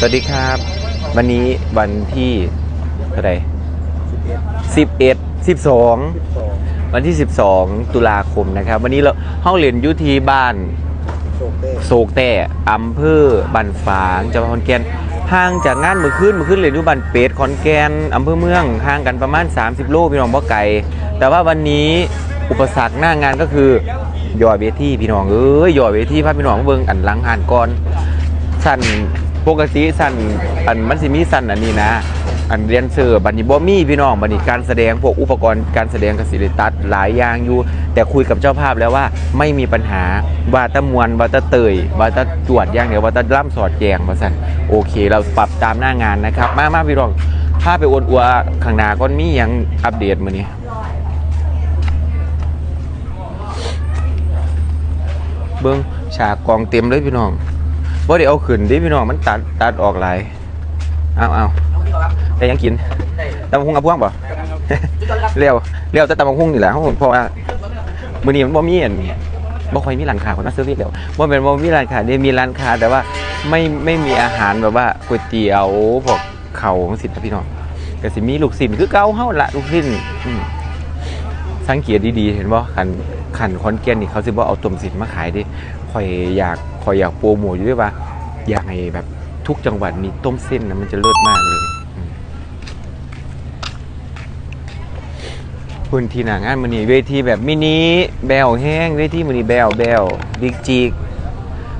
สวัสดีครับ วันนี้วันที่เท่าไหร่สิบเอ็ดสิบสองวันที่ 12 ตุลาคมนะครับ วันนี้เราห้องเรียนยุทีบ้านโศกแต่อำเภอบันฝางจังหวัดขอนแก่นห่างจากงานมือขึ้นมือขึ้นเรียนยู่บันเป็ดขอนแก่นอำเภอเมืองห่างกันประมาณ 30 โลพี่น้องบ่ไกลแต่ว่าวันนี้อุปสรรคหน้างานก็คือยอดเวทีพี่น้องเอ้ยยอดเวทีพาพี่น้องเบิ่งอันหลังหานก่อนสั่น ปกติสันอันมันสิมีสันอันนี้นะ อันเรียนเซอบัดนี้บ่มีพี่น้องบัดนี้การแสดงพวกอุปกรณ์การแสดงกสิริตัดหลายอย่างอยู่ แต่คุยกับเจ้าภาพแล้วว่าไม่มีปัญหาว่าตะมวนว่าตะเตยว่าตะจวดอย่างเดียวว่าตะล่ำสอดแจงว่าสั่นโอเค เราปรับตามหน้างานนะครับ มามาพี่น้องพาไปอวนอัวข้างหน้าก่อนมีหยังอัปเดตมือนี้เบิ้งฉากกองเต็มเลยพี่น้อง ว่ได้เอาขึ้นดิพี่น้องมันตัดตัดออกหลายเอาเอาได้หยังกินตำบักหุ่งกับพวงป่เร็วเร็วแต่ตำบักหุ่งนี่แหละเพราะว่ามื้อนี้มันบ่มีอันบ่ค่อยมีร้านค้าคนมาซื้อเรียกแล้วบ่แม่นบ่มีร้านค้าเด้มีร้านค้าแต่ว่าไม่ไม่มีอาหารแบบว่าก๋วยเตี๋ยวพวกเข่าวจังซี่นะพี่น้องก็สิมีลูกชิ้นคือเก่าเฮาละลูกชิ้นอืมสังเกตดีๆเห็นว่าขัน ขันคอนแกนนี่เขาสิบ่เอาต้มสินมาขายดิคอยอยากคอยอยากโปรโมทอยู่ด้วยว่า อยากให้แบบทุกจังหวัดมีต้มเส้นนะมันจะเลิศมากเลยพื้นที่หนางานมันนี่เวทีแบบมินิแบลแห้งเวทีมันนี่แบลแบลบิ๊กจิก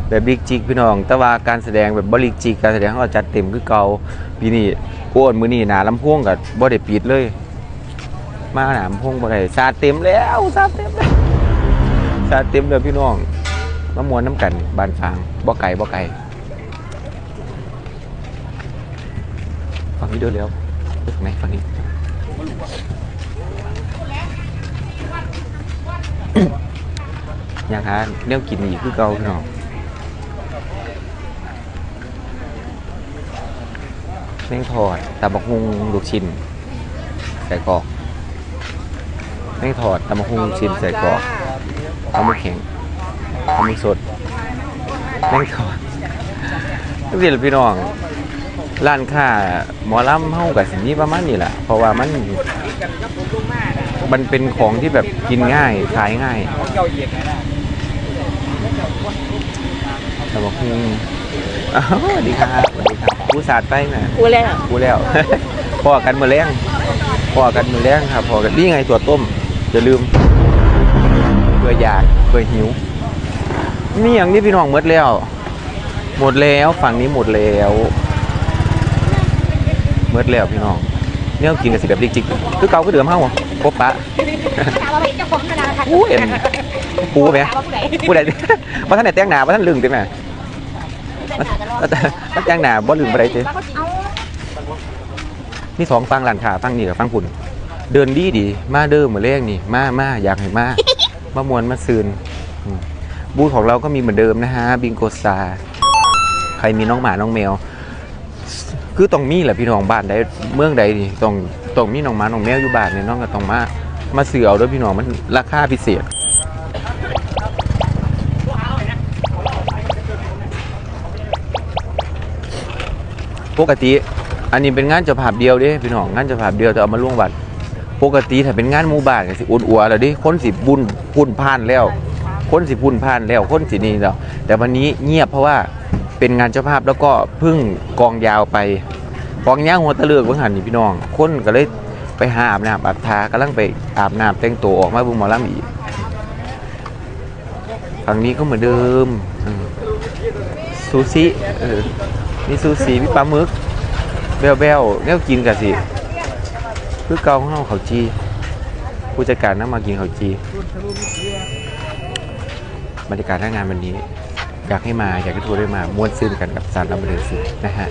แบบบิ๊กจิกพี่น้อง แต่ว่าการแสดงแบบบริกจิกการแสดงเขาจัดเต็มคือเก่าปีนี้โอนมือนี่หนาลำโพงกับบ่ได้ปิดเลย มาหนามพงบ่ได้ซาเต็มแล้วซาเต็มแล้ว ซาเต็มเลยพี่น้องมามวนน้ำกันบานฟางบ่อไก่บ่อไก่ฟังนี้เดี๋ยวเร็วไปทางไหนฟังนี้ยังหาเนี้ยกินอีกคือเก่าพี่น้องแมงทอดตาบักฮุงลูกชิ้นใส่กรอกแม่งถอดตำมะฮุ่งชิมใส่กรอก ปลาหมึกแข็งปลาหมึกสดแม่งถอดทุกทีละพี่น้องร้านค้าหมอลำเฮากับสิ่งนี้ประมาณนี้แหละเพราะว่ามันมันเป็นของที่แบบกินง่ายขายง่ายตำมะฮุ่งอ้าวสวัสดีครับสวัสดีครับผู้สาดไปนะกูเลยอะกูแล้วพอกันมือแรงพอกันมือแรงครับพอกันนี่ไงตัวต้มอย่าลืม เพื่ออยากเพื่อหิวมีอย่างนี้พี่น้องหมดแล้ว หมดแล้วฝั่งนี้หมดแล้วหมดแล้วพี่น้องเนี่ยกินกับสิแบบจิกๆคือเก่าก็เดิมเฮาอะครบปะถามว่าเป็นเจ้าของธนาคารอู้เอ็นปูไหมถามว่าผู้ใดผู้ใดว่าท่านไหนแต่งหนาว่าท่านลึงใช่ไหมเป็นหาตลอดท่านแต่งหนาบ่ลืมอะไรเจ้เอานี่สองฟังหลานขาฟังนี่กับฟังคุณเดินดีดีมาเดิมเหมือนเลขนี่มามาอยากให้มา มามวนมาซืนบูธของเราก็มีเหมือนเดิมนะฮะบิงโกซาใครมีน้องหมาน้องแมว คือต้องมีแหละพี่น้องบ้านใดเมืองใดนี่ต้องต้องมีน้องหมาน้องแมวอยู่บ้านเนี่ยน้องก็ต้องมามาเสือเอาด้วยพี่น้องมันราคาพิเศษปกติอันนี้เป็นงานเจ้าภาพเดียวเด้พี่น้องงานเจ้าภาพเดียวแต่เอามาล่วงบัตร ปกติถ้าเป็นงานหมู่บ้านก็สิอุ่นอัวแล้วดิคนสิบุญพุ่นพ่านแล้ว คนสิพุ่นพ่านแล้วคนสินี่แล้ว แต่วันนี้เงียบเพราะว่าเป็นงานเจ้าภาพแล้วก็พึ่งกองยาวไปกองยาวหัวตะเลือกเพิ่งหันนี่พี่น้อง คนก็เลยไปหาอาบน้ำอาบทากำลังไปอาบน้ำแต่งตัวออกมาบุญหมอลำอีกฝั่งนี้ก็เหมือนเดิมซูชิมีซูชิมีปลาหมึกแบลแบลแนวกินกันสิ คือเกาของเราเขาวจี ผู้จัดการนั่งมากินเขาวจี บรรยากาศหน้างานวันนี้ อยากให้มาอยากให้ทัวร์ได้มาม้วนซื่นกันกับสารลำเบลสุนะฮะ